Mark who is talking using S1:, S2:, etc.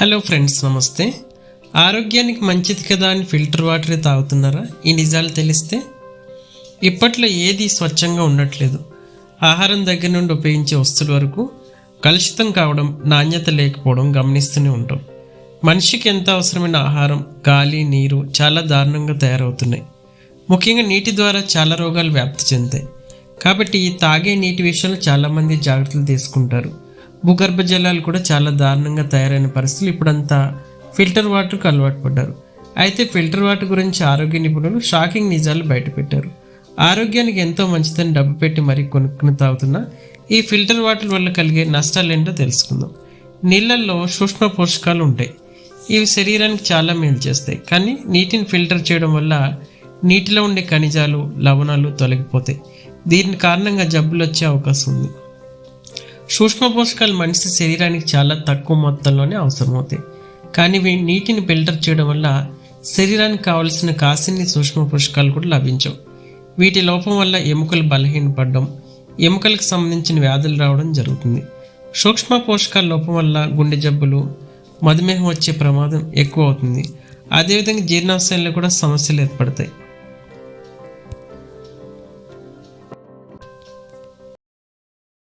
S1: Hello friends నమస్తే. ఆరోగ్యానికి మంచిది కదా అని ఫిల్టర్ వాటరే తాగుతున్నారా? ఈ నిజాలు తెలిస్తే? ఇప్పట్లో ఏది స్వచ్ఛంగా ఉండట్లేదు. ఆహారం దగ్గర నుండి ఉపయోగించే వస్తువుల వరకు కలుషితం కావడం నాణ్యత లేకపోవడం గమనిస్తూనే ఉంటాం. మనిషికి ఎంత అవసరమైన ఆహారం గాలి నీరు చాలా దారుణంగా తయారవుతున్నాయి. ముఖ్యంగా నీటి ద్వారా చాలా రోగాలు వ్యాప్తి చెందుతాయి. కాబట్టి తాగే నీటి విషయంలో చాలామంది జాగ్రత్తలు తీసుకుంటారు. భూగర్భ జలాలు కూడా చాలా దారుణంగా తయారైన పరిస్థితులు. ఇప్పుడంతా ఫిల్టర్ వాటర్కు అలవాటు పడ్డారు. అయితే ఫిల్టర్ వాటర్ గురించి ఆరోగ్య నిపుణులు షాకింగ్ నిజాలు బయటపెట్టారు. ఆరోగ్యానికి ఎంతో మంచిదని డబ్బు పెట్టి మరీ కొనుక్కుని తాగుతున్న ఈ ఫిల్టర్ వాటర్ వల్ల కలిగే నష్టాలు ఏంటో తెలుసుకుందాం. నీళ్ళల్లో సూక్ష్మ పోషకాలు ఉంటాయి. ఇవి శరీరానికి చాలా మేలు చేస్తాయి. కానీ నీటిని ఫిల్టర్ చేయడం వల్ల నీటిలో ఉండే ఖనిజాలు లవణాలు తొలగిపోతాయి. దీని కారణంగా జబ్బులు వచ్చే అవకాశం ఉంది. సూక్ష్మ పోషకాలు మనిషి శరీరానికి చాలా తక్కువ మొత్తంలోనే అవసరమవుతాయి. కానీ వీ నీటిని ఫిల్టర్ చేయడం వల్ల శరీరానికి కావలసిన కాసిన్ని సూక్ష్మ పోషకాలు కూడా లభించవు. వీటి లోపం వల్ల ఎముకలు బలహీనపడడం ఎముకలకు సంబంధించిన వ్యాధులు రావడం జరుగుతుంది. సూక్ష్మ పోషకాల లోపం వల్ల గుండె జబ్బులు మధుమేహం వచ్చే ప్రమాదం ఎక్కువ అవుతుంది. అదేవిధంగా జీర్ణాశయంలో కూడా సమస్యలు ఏర్పడతాయి.